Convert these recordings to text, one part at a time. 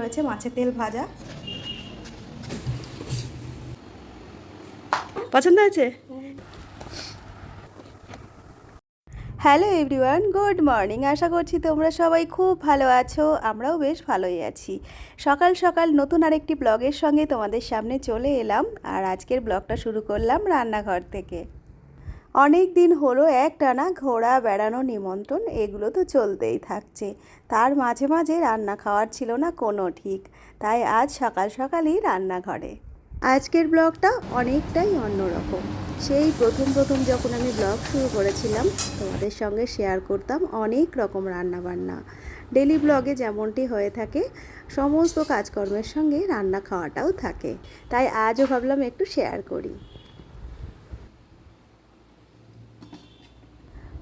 রয়েছে মাছের তেল ভাজা। পছন্দ হয়েছে? হ্যালো এভরিওয়ান গুড মর্নিং আশা করছি তোমরা সবাই খুব ভালো আছো আমরাও বেশ ভালোই আছি। সকাল সকাল নতুন আরেকটি ব্লগের সঙ্গে তোমাদের সামনে চলে এলাম আর আজকের ব্লগটা শুরু করলাম রান্নাঘর থেকে। অনেক দিন হলো এক টানা ঘোরা বেড়ানো নিমন্ত্রণ, এগুলো তো চলতেই থাকছে। তার মাঝে মাঝে রান্না খাওয়ার ছিল না কোনো ঠিক, তাই আজ সকাল সকালই রান্নাঘরে। আজকের ব্লগটা অনেকটাই অন্যরকম। সেই প্রথম প্রথম যখন আমি ব্লগ শুরু করেছিলাম, তোমাদের সঙ্গে শেয়ার করতাম অনেক রকম রান্নাবান্না। ডেলি ব্লগে যেমনটি হয়ে থাকে, সমস্ত কাজকর্মের সঙ্গে রান্না খাওয়াটাও থাকে। তাই আজও ভাবলাম একটু শেয়ার করি।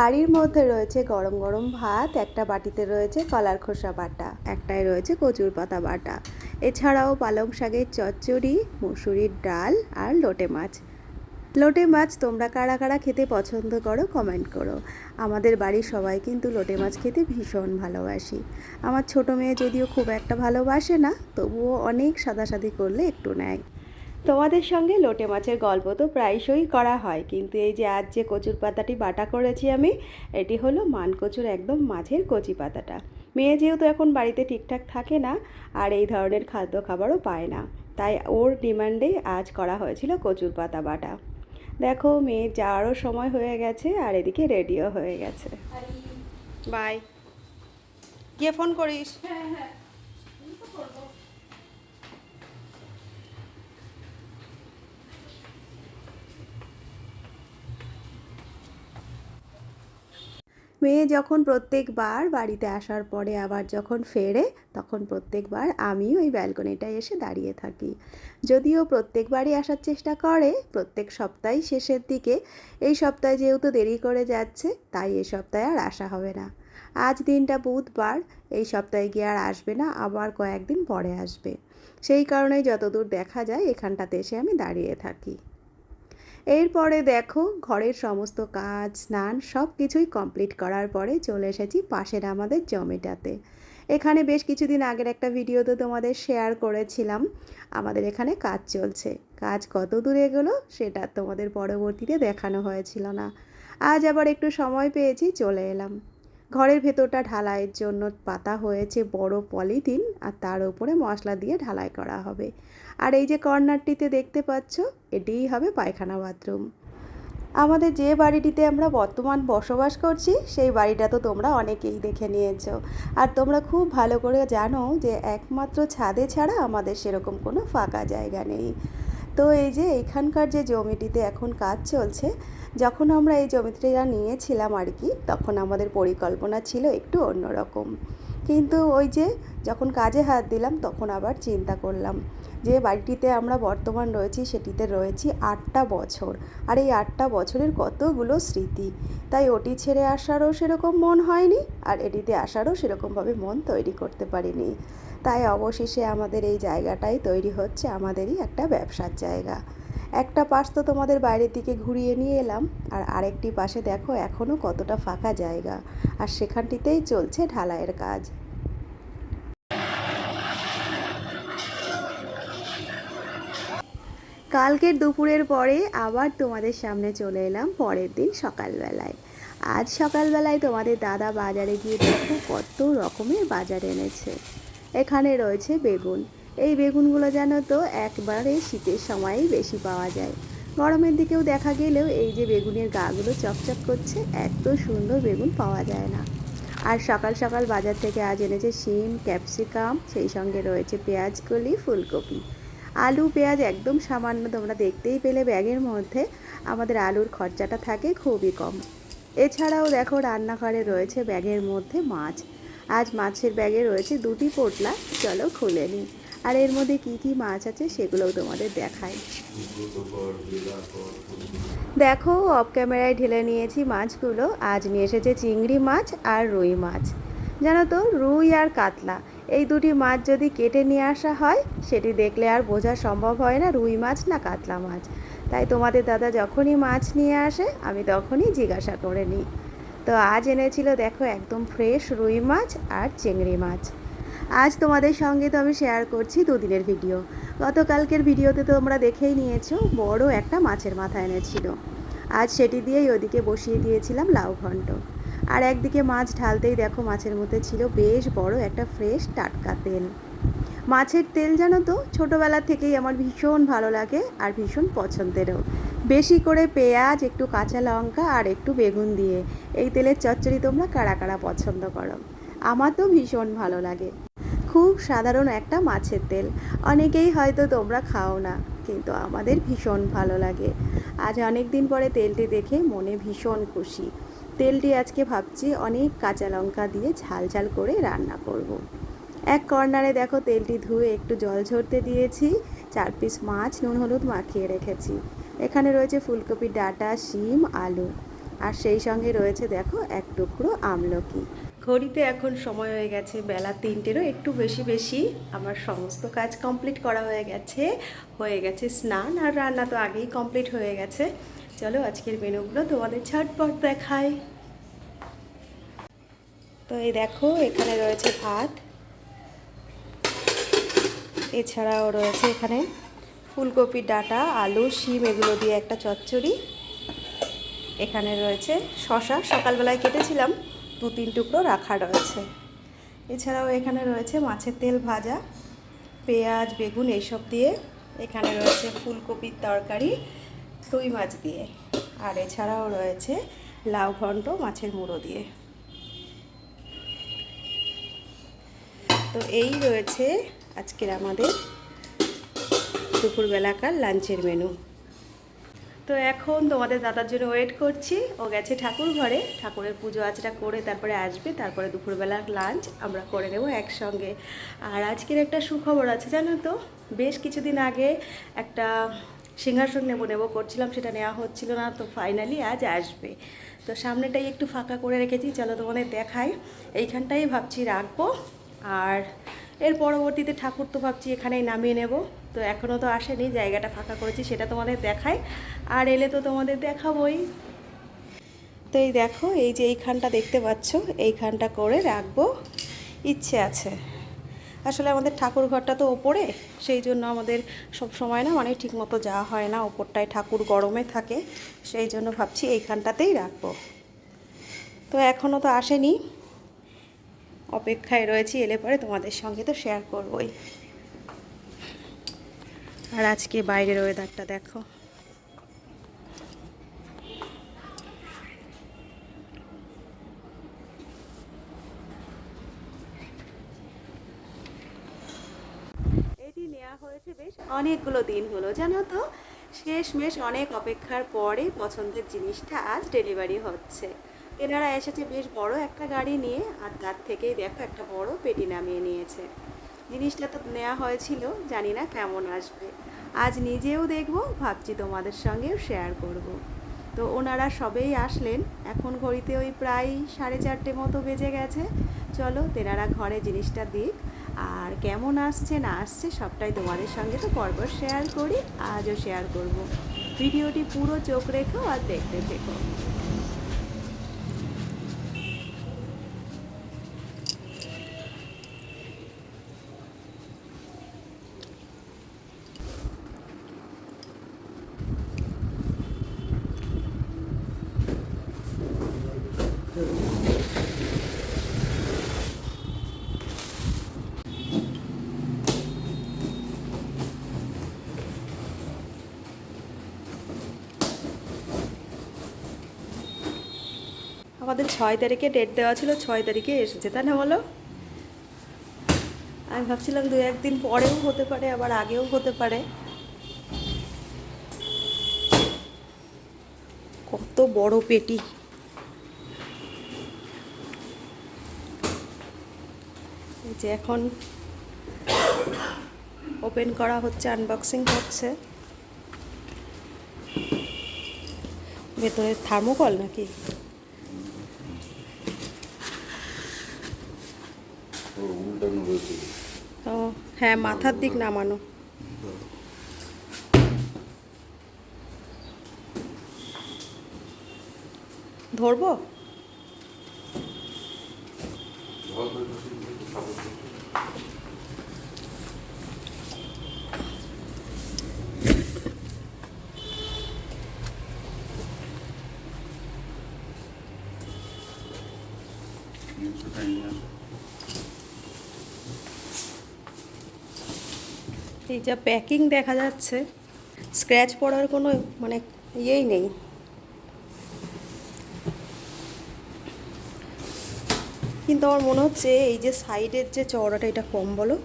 হাঁড়ির মধ্যে রয়েছে গরম গরম ভাত, একটা বাটিতে রয়েছে কলার খোসা বাটা একটায় রয়েছে কচুর পাতা বাটা। এছাড়াও পালং শাকের চচ্চড়ি, মুসুরির ডাল আর লোটে মাছ। লোটে মাছ তোমরা কারা কারা খেতে পছন্দ করো কমেন্ট করো। আমাদের বাড়ির সবাই কিন্তু লোটে মাছ খেতে ভীষণ ভালোবাসি। আমার ছোট মেয়ে যদিও খুব একটা ভালোবাসে না, তবুও অনেক সাদাসাদি করলে একটু নেয়। তোমাদের সঙ্গে লোটে মাছের গল্প তো প্রায়শই করা হয় কিন্তু এই যে আজ যে কচুর পাতাটি বাটা করেছি আমি এটি হলো মানকচুর একদম মাঝের কচি পাতাটা। মেয়ে যেহেতু এখন বাড়িতে ঠিকঠাক থাকে না আর এই ধরনের খাদ্য খাবারও পায় না তাই ওর ডিমান্ডে আজ করা হয়েছিল কচুর পাতা বাটা। দেখো মেয়ে যাওয়ারও সময় হয়ে গেছে আর এদিকে রেডিও হয়ে গেছে। বাই। গিয়ে ফোন করিস। মেয়ে যখন প্রত্যেকবার বাড়িতে আসার পরে আবার যখন ফেরে, তখন প্রত্যেকবার আমি ওই ব্যালকনিটায় এসে দাঁড়িয়ে থাকি। যদিও প্রত্যেকবারই আসার চেষ্টা করে, প্রত্যেক সপ্তাহে শেষের দিকে। এই সপ্তাহে যেহেতু দেরি করে যাচ্ছে, তাই এই সপ্তাহে আর আসা হবে না। আজ দিনটা বুধবার, এই সপ্তাহে গিয়ে আর আসবে না, আবার কয়েকদিন পরে আসবে। সেই কারণেই যতদূর দেখা যায়, এখানটাতে এসে আমি দাঁড়িয়ে থাকি। এরপরে দেখো, ঘরের সমস্ত কাজ, স্নান সব কিছুই কমপ্লিট করার পরে চলে এসেছি পাশের আমাদের জমিটাতে। এখানে বেশ কিছুদিন আগের একটা ভিডিও তো তোমাদের শেয়ার করেছিলাম। আমাদের এখানে কাজ চলছে। কাজ কত দূরে এগোলো সেটা তোমাদের পরবর্তীতে দেখানো হয়েছিল না। আজ আবার একটু সময় পেয়েছি, চলে এলাম। ঘরের ভেতরটা ঢালাইয়ের জন্য পাতা হয়েছে বড় পলিথিন আর তার উপরে মশলা দিয়ে ঢালাই করা হবে। আর এই যে কর্নারটিতে দেখতে পাচ্ছ, এটিই হবে পায়খানা বাথরুম। আমাদের যে বাড়িটিতে আমরা বর্তমান বসবাস করছি, সেই বাড়িটা তো তোমরা অনেকেই দেখে নিয়েছো। আর তোমরা খুব ভালো করে জানো যে একমাত্র ছাদে ছাড়া আমাদের সেরকম কোনো ফাঁকা জায়গা নেই। তো এই যে এখানকার যে জমিটিতে এখন কাজ চলছে, যখন আমরা এই জমিটা নিয়েছিলাম আর কি, তখন আমাদের পরিকল্পনা ছিল একটু অন্যরকম। কিন্তু ওই যে যখন কাজে হাত দিলাম, তখন আবার চিন্তা করলাম যে বাড়িটিতে আমরা বর্তমান রয়েছি সেটিতে রয়েছি আটটা বছর। আর এই আটটা বছরের কতগুলো স্মৃতি? তাই ওটি ছেড়ে আসারও সেরকম মন হয়নি, আর এটিতে আসারও সেরকমভাবে মন তৈরি করতে পারিনি। তাই অবশেষে আমাদের এই জায়গাটাই তৈরি হচ্ছে, আমাদেরই একটা ব্যবসার জায়গা। একটা পাশ তো তোমাদের বাইরের দিকে ঘুরিয়ে নিয়ে এলাম, আর আরেকটি পাশে দেখো এখনও কতটা ফাঁকা জায়গা। আর সেখানটিতেই চলছে ঢালাইয়ের কাজ। কালকের দুপুরের পরে আবার তোমাদের সামনে চলে এলাম পরের দিন সকালবেলায়। আজ সকালবেলায় তোমাদের দাদা বাজারে গিয়ে দেখো কত রকমের বাজার এনেছে। এখানে রয়েছে বেগুন। এই বেগুনগুলো যেন তো একবারে শীতের সময়ই বেশি পাওয়া যায়। গরমের দিকেও দেখা গেলেও এই যে বেগুনের গাগুলো চকচক করছে, এত সুন্দর বেগুন পাওয়া যায় না। আর সকাল সকাল বাজার থেকে আজ এনেছে শিম, ক্যাপসিকাম, সেই সঙ্গে রয়েছে পেঁয়াজকলি, ফুলকপি। আলু, পেঁয়াজ একদম সামান্য তোমরা দেখতেই পেলে ব্যাগের মধ্যে। আমাদের আলুর খরচাটা থাকে খুবই কম। এছাড়াও দেখো রান্নাঘরে রয়েছে ব্যাগের মধ্যে মাছ। আজ মাছের ব্যাগে রয়েছে দুটি পোটলা। চলো খুলে নিই। আর এর মধ্যে কি কি মাছ আছে সেগুলোও তোমাদের দেখাই। দেখো, অফ ক্যামেরায় ঢেলে নিয়েছি মাছগুলো। আজ নিয়ে এসেছে চিংড়ি মাছ আর রুই মাছ। জানো তো, রুই আর কাতলা। এই দুটি মাছ যদি কেটে নিয়ে আসা হয়, সেটি দেখলে আর বোঝা সম্ভব হয় না রুই মাছ না কাতলা মাছ। তাই তোমাদের দাদা যখনই মাছ নিয়ে আসে, আমি তখনই জিজ্ঞাসা করে নিই। তো আজ এনেছিল দেখো একদম ফ্রেশ রুই মাছ আর চিংড়ি মাছ। আজ তোমাদের সঙ্গে তো আমি শেয়ার করছি দুদিনের ভিডিও গতকালকের ভিডিওতে তোমরা দেখেই নিয়েছো, বড় একটা মাছের মাথা এনেছিল। আজ সেটি দিয়েই ওদিকে বসিয়ে দিয়েছিলাম লাউ ঘন্ট আর একদিকে মাছ ঢালতেই দেখো মাছের মধ্যে ছিল বেশ বড় একটা ফ্রেশ টাটকা তেল। মাছের তেল জানো তো, ছোটোবেলা থেকেই আমার ভীষণ ভালো লাগে আর ভীষণ পছন্দেরও। বেশি করে পেঁয়াজ, একটু কাঁচা লঙ্কা আর একটু বেগুন দিয়ে। এই তেলের চচ্চড়ি তোমরা কারা কারা পছন্দ করো? আমার তো ভীষণ ভালো লাগে। খুব সাধারণ একটা মাছের তেল। অনেকেই হয়তো তোমরা খাও না, কিন্তু আমাদের ভীষণ ভালো লাগে। আজ অনেক দিন পরে তেলটি দেখে মনে ভীষণ খুশি। তেলটি আজকে ভাবছি অনেক কাঁচা লঙ্কা দিয়ে ঝাল ঝাল করে রান্না করব। এক কর্নারে দেখো তেলটি ধুয়ে একটু জল ঝরতে দিয়েছি, চার পিস মাছ, নুন, হলুদ মাখিয়ে রেখেছি। এখানে রয়েছে ফুলকপি, ডাঁটা, শিম, আলু। আর সেই সঙ্গে রয়েছে দেখো এক টুকরো আমলকি। ঘড়িতে এখন সময় হয়ে গেছে বেলা তিনটেরও, একটু বেশি বেশি। আমার সমস্ত কাজ কমপ্লিট করা হয়ে গেছে হয়ে গেছে স্নান। আর রান্না তো আগেই কমপ্লিট হয়ে গেছে। চলো আজকের মেনুগুলো তোমাদের ঝটপট দেখাই। তো এই দেখো, এখানে রয়েছে ভাত। এছাড়াও রয়েছে এখানে ফুলকপির ডাঁটা, আলু, শিম, এগুলো দিয়ে একটা চচ্চড়ি। এখানে রয়েছে শশা, সকালবেলায় কেটেছিলাম, দু তিন টুকরো রাখা রয়েছে। এছাড়াও এখানে রয়েছে মাছের তেল ভাজা, পেঁয়াজ, বেগুন এইসব দিয়ে। এখানে রয়েছে ফুলকপির তরকারি রুই মাছ দিয়ে। আর এছাড়াও রয়েছে লাউ ঘন্ট মাছের মুড়ো দিয়ে। তো এই রয়েছে আজকের আমাদের দুপুরবেলাকার লাঞ্চের মেনু। তো এখন তোমাদের দাদার জন্য ওয়েট করছি। ও গেছে ঠাকুর ঘরে। ঠাকুরের পুজো আজটা করে তারপরে আসবে। তারপরে দুপুরবেলার লাঞ্চ আমরা করে নেব একসঙ্গে। আর আজকের একটা সুখবর আছে জানো তো? বেশ কিছুদিন আগে একটা সিংহাসন নেব নেব করছিলাম, সেটা নেওয়া হচ্ছিল না, তো ফাইনালি আজ আসবে। তো সামনেটাই একটু ফাঁকা করে রেখেছি, চলো তোমাদের দেখাই। এইখানটাই ভাবছি রাখব, আর এর পরবর্তীতে ঠাকুর তো ভাবছি এখানেই নামিয়ে নেব। তো এখনও তো আসেনি, জায়গাটা ফাঁকা করেছি, সেটা তোমাদের দেখাই। আর এলে তো তোমাদের দেখাবই। তো এই দেখো, এই যে এইখানটা দেখতে পাচ্ছ, এইখানটা করে রাখব। ইচ্ছে আছে। আসলে আমাদের ঠাকুর ঘরটা তো ওপরে সেই জন্য আমাদের সব সময় না মানে ঠিক মতো যাওয়া হয় না, ওপরটায় ঠাকুর গরমে থাকে, সেই জন্য ভাবছি এইখানটাতেই রাখব। তো এখনও তো আসেনি, অপেক্ষায় রয়েছি, এলে পরে তোমাদের সঙ্গে তো শেয়ার করবই। আর আজকে বাইরের ওয়েদারটা দেখো এটি নেওয়া হয়েছে বেশ অনেকগুলো দিন হলো। জানো তো, শেষমেশ অনেক অপেক্ষার পরে পছন্দের জিনিসটা আজ ডেলিভারি হচ্ছে। এনারা এসেছে বেশ বড় একটা গাড়ি নিয়ে আর তার থেকেই দেখো একটা বড় পেটি নামিয়ে নিয়েছে। জিনিসটা তো নেওয়া হয়েছিল, জানি না কেমন আসবে। আজ নিজেও দেখব, ভাবছি তোমাদের সঙ্গেও শেয়ার করব। তো ওনারা সবেই আসলেন, এখন ঘড়িতে ওই প্রায় সাড়ে চারটে মতো বেজে গেছে। চলো তেনারা ঘরে জিনিসটা দিক। আর কেমন আসছে না আসছে সবটাই তোমাদের সঙ্গে তো পরপর শেয়ার করি, আজও শেয়ার করব। ভিডিওটি পুরো চোখ রেখো আর দেখতে থেকো আমাদের ছয় তারিখে ডেট দেওয়া ছিল, ছয় তারিখে এসেছে, তাই না বলো? আমি ভাবছিলাম দু একদিন পরেও হতে পারে, আবার আগেও হতে পারে। কত বড় পেটি। যে এখন ওপেন করা হচ্ছে আনবক্সিং হচ্ছে। ভেতরে থার্মোকল নাকি? ও হ্যাঁ মাথার দিক নামানো। ধরবো? Thank you. এই যা প্যাকিং দেখা যাচ্ছে স্ক্র্যাচ পড়ার কোনো মানে ইয়েই নেই। কিন্তু আমার মনে হচ্ছে এই যে সাইডের যে চওড়াটা এটা কম বলো।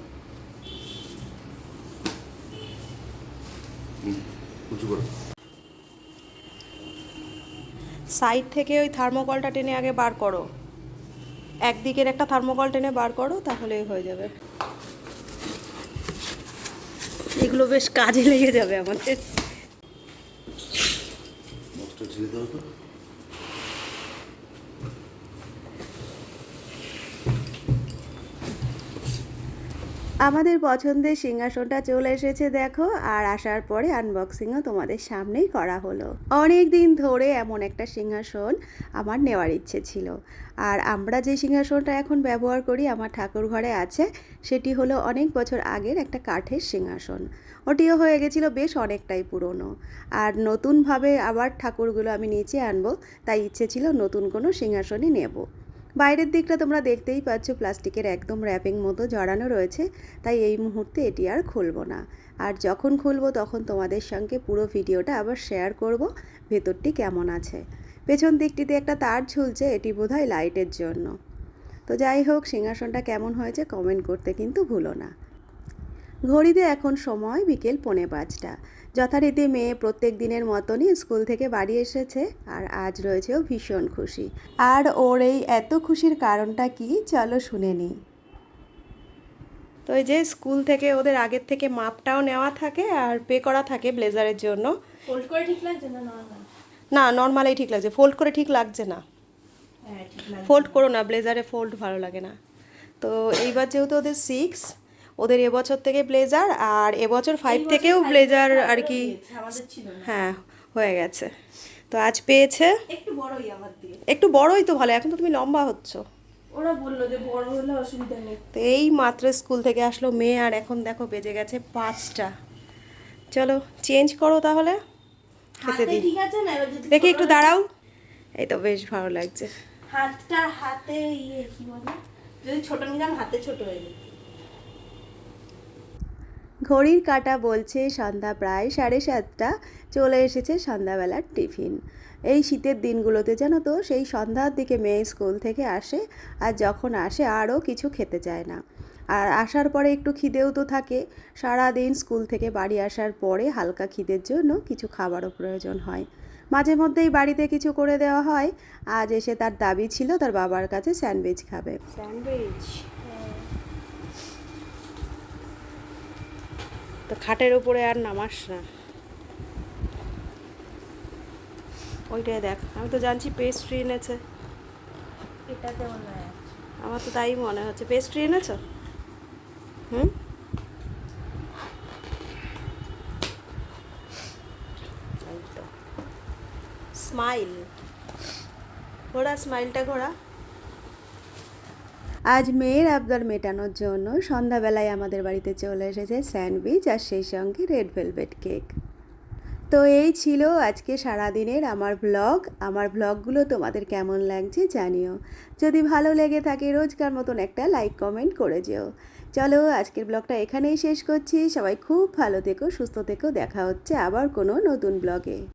সাইড থেকে ওই থার্মোকলটা টেনে আগে বার করো। একদিকের একটা থার্মোকল টেনে বার করো তাহলেই হয়ে যাবে। এগুলো বেশ কাজে লেগে যাবে আমাদের বক্সটা ছেড়ে দাও তো আমাদের পছন্দের সিংহাসনটা চলে এসেছে দেখো, আর আসার পরে আনবক্সিংও তোমাদের সামনেই করা হলো। অনেক দিন ধরে এমন একটা সিংহাসন আমার নেওয়ার ইচ্ছে ছিল। আর আমরা যে সিংহাসনটা এখন ব্যবহার করি, আমার ঠাকুর ঘরে আছে, সেটি হলো অনেক বছর আগের একটা কাঠের সিংহাসন। ওটিও হয়ে গেছিল বেশ অনেকটাই পুরনো। আর নতুনভাবে আবার ঠাকুরগুলো আমি নিচে আনব, তাই ইচ্ছে ছিল নতুন কোনো সিংহাসনই নেব। বাইরের দিকটা তোমরা দেখতেই পাচ্ছ, প্লাস্টিকের একদম র্যাপিং মতো জড়ানো রয়েছে, তাই এই মুহূর্তে এটি আর খুলবো না। আর যখন খুলবো তখন তোমাদের সঙ্গে পুরো ভিডিওটা আবার শেয়ার করব, ভেতরটি কেমন আছে। পেছন দিকটিতে একটা তার ঝুলছে, এটি বোধহয় লাইটের জন্য। তো যাই হোক, সিংহাসনটা কেমন হয়েছে কমেন্ট করতে কিন্তু ভুলো না। ঘড়িতে এখন সময় বিকেল পৌনে পাঁচটা। যথারীতি মেয়ে প্রত্যেক দিনের মতনই স্কুল থেকে বাড়ি এসেছে আর আজ রয়েছেও ভীষণ খুশি। আর ওর এই এত খুশির কারণটা কি চলো শুনে নিই তো এই যে স্কুল থেকে ওদের আগের থেকে মাপটাও নেওয়া থাকে আর পে করা থাকে ব্লেজারের জন্য। ফোল্ড করে ঠিক লাগছে না না নর্মালেই ঠিক লাগছে। ফোল্ড করে ঠিক লাগছে না। হ্যাঁ ঠিক লাগছে। ফোল্ড করো না ব্লেজারে ফোল্ড ভালো লাগে না। তো এইবার যেহেতু ওদের সিক্স ওদের এবছর থেকে ব্লেজার আর এবছর ফাইভ থেকেও ব্লেজার আর কি হ্যাঁ হয়ে গেছে। তো আজ পেয়েছে। একটু বড়ই আমার দিয়ে। একটু বড়ই তো ভালো এখন তো তুমি লম্বা হচ্ছ। ওরা বলল যে বড় হলে অসুবিধা নেই। তো এই মাত্র স্কুল থেকে আসলো মেয়ে আর এখন দেখো বেজে গেছে পাঁচটা। চলো চেঞ্জ করো তাহলে। খেতে দিই। ঠিক আছে না? দেখি একটু দাঁড়াও। এই তো বেশ ভালো লাগছে। হাতটা হাতে ইয়ে কি বলে? যদি ছোট নিলাম হাতে ছোট হয়ে যেত ঘড়ির কাঁটা বলছে সন্ধ্যা প্রায় সাড়ে সাতটা, চলে এসেছে সন্ধ্যাবেলার টিফিন। এই শীতের দিনগুলোতে জানো তো, সেই সন্ধ্যার দিকে মেয়ে স্কুল থেকে আসে আর যখন আসে আরও কিছু খেতে চায় না। আর আসার পরে একটু খিদেও তো থাকে। সারা দিন স্কুল থেকে বাড়ি আসার পরে হালকা খিদের জন্য কিছু খাবারও প্রয়োজন হয়। মাঝে মধ্যেই বাড়িতে কিছু করে দেওয়া হয়। আজ এসে তার দাবি ছিল, তার বাবার কাছে স্যান্ডউইচ খাবে। স্যান্ডউইচ? তো খাটের উপরে আর নামাস না। ওইটাই দেখ আমি তো জানছি পেস্ট্রি এনেছে। এটাতে আমার তো তাই মনে হচ্ছে। পেস্ট্রি এনেছ? হুম? স্মাইল ঘোড়া স্মাইলটা ঘোড়া। আজ মেয়ের আবদার মেটানোর জন্য সন্ধ্যাবেলায় আমাদের বাড়িতে চলে এসেছে স্যান্ডউইচ আর সেই সঙ্গে রেড ভেলভেট কেক। তো এই ছিল আজকে সারাদিনের আমার ব্লগ। আমার ব্লগগুলো তোমাদের কেমন লাগছে জানিও। যদি ভালো লেগে থাকে রোজকার মতন একটা লাইক, কমেন্ট করে যেও। চলো আজকের ব্লগটা এখানেই শেষ করছি। সবাই খুব ভালো থেকো, সুস্থ থেকো। দেখা হচ্ছে আবার কোনো নতুন ব্লগে।